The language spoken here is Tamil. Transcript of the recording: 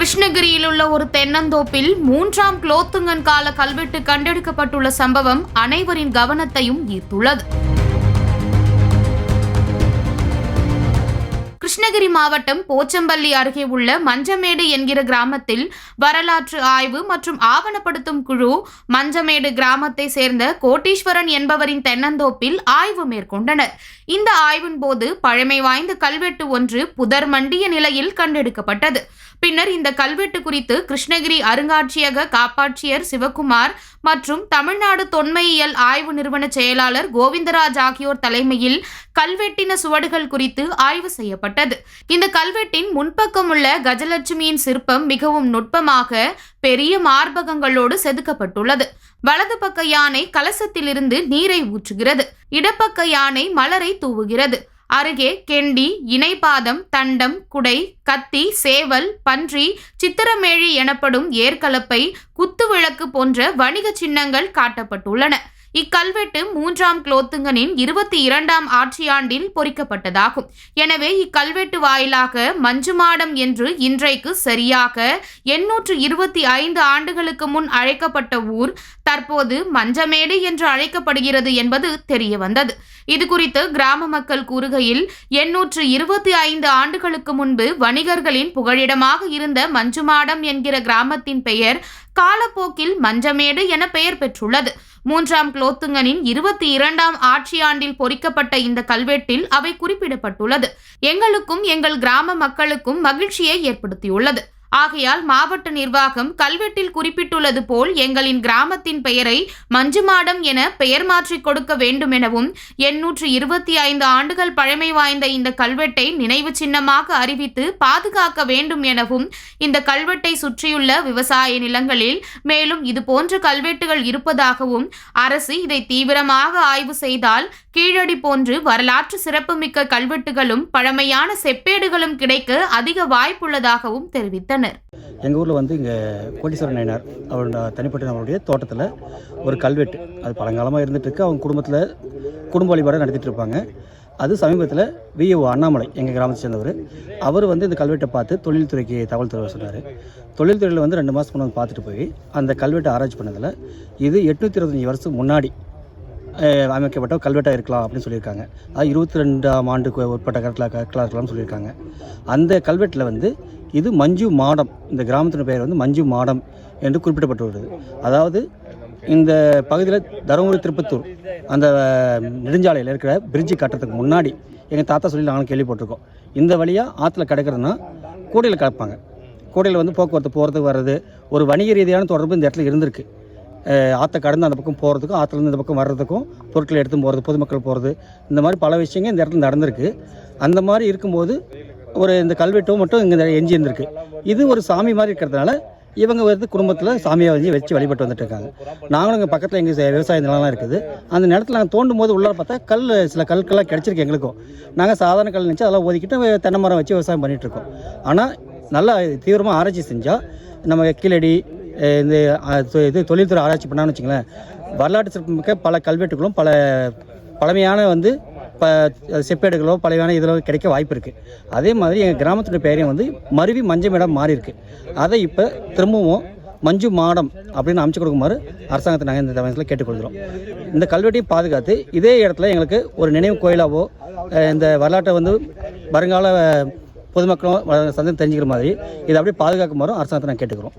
கிருஷ்ணகிரியில் உள்ள ஒரு தென்னந்தோப்பில் மூன்றாம் குலோத்துங்கன் கால கல்வெட்டு கண்டெடுக்கப்பட்டுள்ள சம்பவம் அனைவரின் கவனத்தையும் ஈர்த்துள்ளது. கிருஷ்ணகிரி மாவட்டம் போச்சம்பள்ளி அருகே உள்ள மஞ்சமேடு என்கிற கிராமத்தில் வரலாற்று ஆய்வு மற்றும் ஆவணப்படுத்தும் குழு மஞ்சமேடு கிராமத்தை சேர்ந்த கோட்டீஸ்வரன் என்பவரின் தென்னந்தோப்பில் ஆய்வு மேற்கொண்டனர். இந்த ஆய்வின் போது பழமை வாய்ந்த கல்வெட்டு ஒன்று புதர் மண்டிய நிலையில் கண்டெடுக்கப்பட்டது. பின்னர் இந்த கல்வெட்டு குறித்து கிருஷ்ணகிரி அருங்காட்சியக காப்பாட்சியர் சிவகுமார் மற்றும் தமிழ்நாடு தொன்மையியல் ஆய்வு நிறுவன செயலாளர் கோவிந்தராஜ் ஆகியோர் தலைமையில் கல்வெட்டின சுவடுகள் குறித்து ஆய்வு செய்யப்பட்டது. இந்த கல்வெட்டின் முன்பக்கம் உள்ள கஜலட்சுமியின் சிற்பம் மிகவும் நுட்பமாக பெரிய மார்பகங்களோடு செதுக்கப்பட்டுள்ளது. வலது பக்க யானை கலசத்திலிருந்து நீரை ஊற்றுகிறது. இடப்பக்க யானை மலரை தூவுகிறது. அருகே கெண்டி இணைப்பாதம் தண்டம் குடை கத்தி சேவல் பன்றி சித்திரமேழி எனப்படும் ஏர்கலப்பை குத்துவிளக்கு போன்ற வணிக சின்னங்கள் காட்டப்பட்டுள்ளன. இக்கல்வெட்டு மூன்றாம் குலோத்துங்கனின் இருபத்தி இரண்டாம் ஆட்சியாண்டில் பொறிக்கப்பட்டதாகும். எனவே இக்கல்வெட்டு வாயிலாக மஞ்சுமாடம் என்று இன்றைக்கு சரியாக எண்ணூற்று இருபத்தி ஐந்து ஆண்டுகளுக்கு முன் அழைக்கப்பட்ட ஊர் தற்போது மஞ்சமேடு என்று அழைக்கப்படுகிறது என்பது தெரிய வந்தது இது குறித்து கிராம மக்கள் கூறுகையில் எண்ணூற்று இருபத்தி ஐந்து ஆண்டுகளுக்கு முன்பு வணிகர்களின் புகழிடமாக இருந்த மஞ்சுமாடம் என்கிற கிராமத்தின் பெயர் காலப்போக்கில் மஞ்சமேடு என பெயர் பெற்றுள்ளது. மூன்றாம் குலோத்துங்கனின் இருபத்தி இரண்டாம் ஆட்சியாண்டில் பொறிக்கப்பட்ட இந்த கல்வெட்டில் அவை குறிப்பிடப்பட்டுள்ளது. எங்களுக்கும் எங்கள் கிராம மக்களுக்கும் மகிழ்ச்சியை ஏற்படுத்தியுள்ளது. ஆகையால் மாவட்ட நிர்வாகம் கல்வெட்டில் குறிப்பிட்டுள்ளது போல் எங்களின் கிராமத்தின் பெயரை மஞ்சுமாடம் என பெயர் மாற்றிக் கொடுக்க வேண்டும் எனவும் எண்ணூற்று இருபத்தி ஐந்து ஆண்டுகள் பழமை வாய்ந்த இந்த கல்வெட்டை நினைவு சின்னமாக அறிவித்து பாதுகாக்க வேண்டும் எனவும் இந்த கல்வெட்டை சுற்றியுள்ள விவசாய நிலங்களில் மேலும் இது போன்ற கல்வெட்டுகள் இருப்பதாகவும் அரசு இதை தீவிரமாக ஆய்வு செய்தால் கீழடி போன்று வரலாற்று சிறப்புமிக்க கல்வெட்டுகளும் பழமையான செப்பேடுகளும் கிடைக்க அதிக வாய்ப்புள்ளதாகவும் தெரிவித்தனர். எங்கள் ஊரில் வந்து இங்கே கோட்டீஸ்வரன் நயனார் அவரோட தனிப்பட்ட அவருடைய தோட்டத்தில் ஒரு கல்வெட்டு. அது பழங்காலமாக இருந்துட்டு இருக்கு அவங்க குடும்பத்தில் குடும்ப வழிபாடு நடத்திட்டு இருப்பாங்க அது சமீபத்தில் விஓ அண்ணாமலை எங்கள் கிராமத்தை சேர்ந்தவர். அவர் வந்து இந்த கல்வெட்டை பார்த்து தொழில்துறைக்கு தகவல் தர சொன்னார். தொழில்துறையில் வந்து ரெண்டு மாதம் முன்னாடி பார்த்துட்டு போய் அந்த கல்வெட்டை ஆராய்ச்சி பண்ணதில் இது எட்நூற்றி இருபத்தஞ்சி வருஷம் முன்னாடி அமைக்கப்பட்ட கல்வெட்டாக இருக்கலாம் அப்படின்னு சொல்லியிருக்காங்க. அதாவது இருபத்தி ரெண்டாம் ஆண்டுக்கு உட்பட்ட கட்டலாக கற்களாக இருக்கலாம்னு சொல்லியிருக்காங்க. அந்த கல்வெட்டில் வந்து இது மஞ்சு மாடம் இந்த கிராமத்தின் பெயர் வந்து மஞ்சு மாடம் என்று குறிப்பிடப்பட்டு வருது அதாவது இந்த பகுதியில் தருமபுரி திருப்பத்தூர் அந்த நெடுஞ்சாலையில் இருக்கிற பிரிட்ஜு கட்டுறதுக்கு முன்னாடி எங்கள் தாத்தா சொல்லி நாங்களும் கேள்விப்பட்டிருக்கோம். இந்த வழியாக ஆற்றுல கிடக்கிறதுனா கூடையில் கலப்பாங்க. கூடையில் வந்து போக்குவரத்து போகிறதுக்கு வர்றது ஒரு வணிக ரீதியான தொடர்பு இந்த இடத்துல இருந்திருக்கு. ஆற்றை கடந்து அந்த பக்கம் போகிறதுக்கும் ஆற்றுலேருந்து இந்த பக்கம் வர்றதுக்கும் பொருட்களை எடுத்து போகிறது பொதுமக்கள் போகிறது இந்த மாதிரி பல விஷயங்கள் இந்த இடத்துல நடந்திருக்கு. அந்த மாதிரி இருக்கும்போது ஒரு இந்த கல்வெட்டும் மட்டும் இங்கே எஞ்சி இருந்திருக்கு. இது ஒரு சாமி மாதிரி இருக்கிறதுனால இவங்க வந்து குடும்பத்தில் சாமியை வந்து வச்சு வழிபட்டு வந்துட்டு இருக்காங்க. நாங்களும் இங்கே பக்கத்தில் எங்கள் விவசாய நிலம்லாம் இருக்குது. அந்த நிலத்தில் நாங்கள் தோண்டும் போது உள்ளே பார்த்தா கல் சில கற்கள்லாம் கிடச்சிருக்கு எங்களுக்கும். நாங்கள் சாதாரண கல் நினச்சி அதெல்லாம் ஒதுக்கிட்டு தென்னை மரம் வச்சு விவசாயம் பண்ணிகிட்ருக்கோம் ஆனால் நல்லா தீவிரமாக ஆராய்ச்சி செஞ்சால் நம்ம கீழடி இந்த இது தொழில்துறை ஆராய்ச்சி பண்ணான்னு வச்சுங்களேன் வரலாற்று சிறப்புமிக்க பல கல்வெட்டுகளும் பல பழமையான வந்து ப செப்பேடுகளோ பழையான இதில் கிடைக்க வாய்ப்பு இருக்குது அதே மாதிரி எங்கள் கிராமத்துடைய பெயரையும் வந்து மருவி மஞ்சமேடம் மாறி இருக்குது அதை இப்போ திரும்பவும் மஞ்சு மாடம் அப்படின்னு அமைச்சு கொடுக்குமாறு அரசாங்கத்தை நாங்கள் இந்த தமிழகத்தில் கேட்டுக்கொள்கிறோம். இந்த கல்வெட்டையும் பாதுகாத்து இதே இடத்துல எங்களுக்கு ஒரு நினைவு கோயிலாவோ இந்த வரலாற்றை வந்து வருங்கால பொதுமக்களும் சந்தை தெரிஞ்சுக்கிற மாதிரி இதை அப்படியே பாதுகாக்குமாறும் அரசாங்கத்தை நாங்கள் கேட்டுக்கிறோம்.